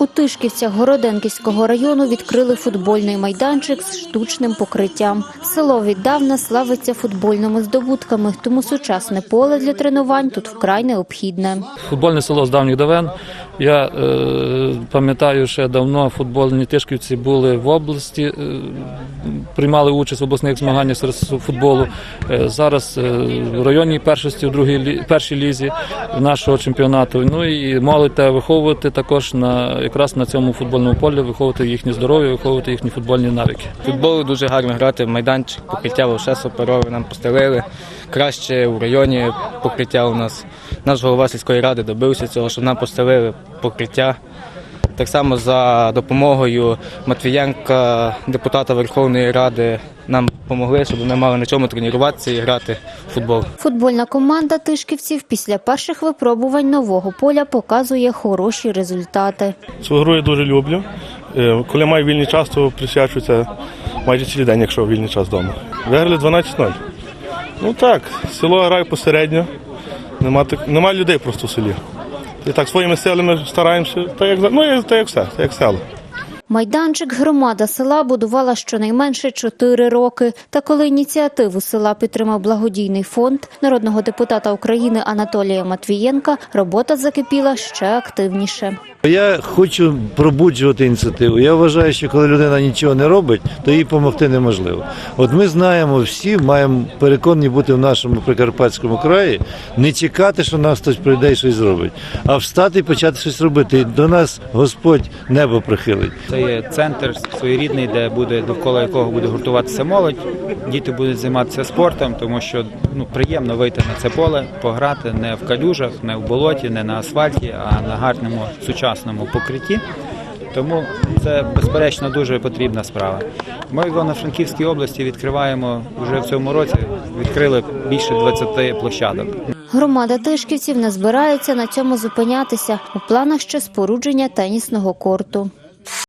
У Тишківцях Городенківського району відкрили футбольний майданчик з штучним покриттям. Село віддавна славиться футбольними здобутками, тому сучасне поле для тренувань тут вкрай необхідне. Футбольне село з давніх давен. Я е, пам'ятаю, ще давно футбольні тишківці були в області, е, приймали участь в обласних змаганнях серед футболу. Е, зараз е, в районній першості, в другій лі- першій лізі нашого чемпіонату. Ну і молодь треба виховувати також на якраз на цьому футбольному полі, виховувати їхнє здоров'я, виховувати їхні футбольні навики. Футбол дуже гарно грати, майданчик, покриття вовше суперове нам постелили. Краще в районі покриття у нас. Наш голова сільської ради добився цього, щоб нам постелили покриття. Так само за допомогою Матвієнка, депутата Верховної Ради, нам допомогли, щоб ми мали на чому тренуватися і грати в футбол. Футбольна команда Тишківців після перших випробувань нового поля показує хороші результати. Свою гру я дуже люблю. Е, Коли маю вільний час, то присвячую це майже цілий день, якщо вільний час вдома. Виграли 12-0. Ну так, село грає посередньо. Нема, так- нема людей просто в селі. І так своїми силами стараємося, так як, ну, так як все, так як село. Майданчик громада села будувала щонайменше чотири роки. Та коли ініціативу села підтримав благодійний фонд народного депутата України Анатолія Матвієнка, робота закипіла ще активніше. Я хочу пробуджувати ініціативу. Я вважаю, що коли людина нічого не робить, то їй допомогти неможливо. От ми знаємо всі, маємо переконані бути в нашому прикарпатському краї, не чекати, що нас хтось прийде і щось зробить, а встати і почати щось робити. І до нас Господь небо прихилить. Є центр своєрідний, де буде довкола якого буде гуртуватися молодь. Діти будуть займатися спортом, тому що ну приємно вийти на це поле, пограти не в калюжах, не в болоті, не на асфальті, а на гарному сучасному покритті. Тому це безперечно дуже потрібна справа. Ми в Івано-Франківській області відкриваємо вже в цьому році. Відкрили більше 20 площадок. Громада Тишківців не збирається на цьому зупинятися. У планах ще спорудження тенісного корту.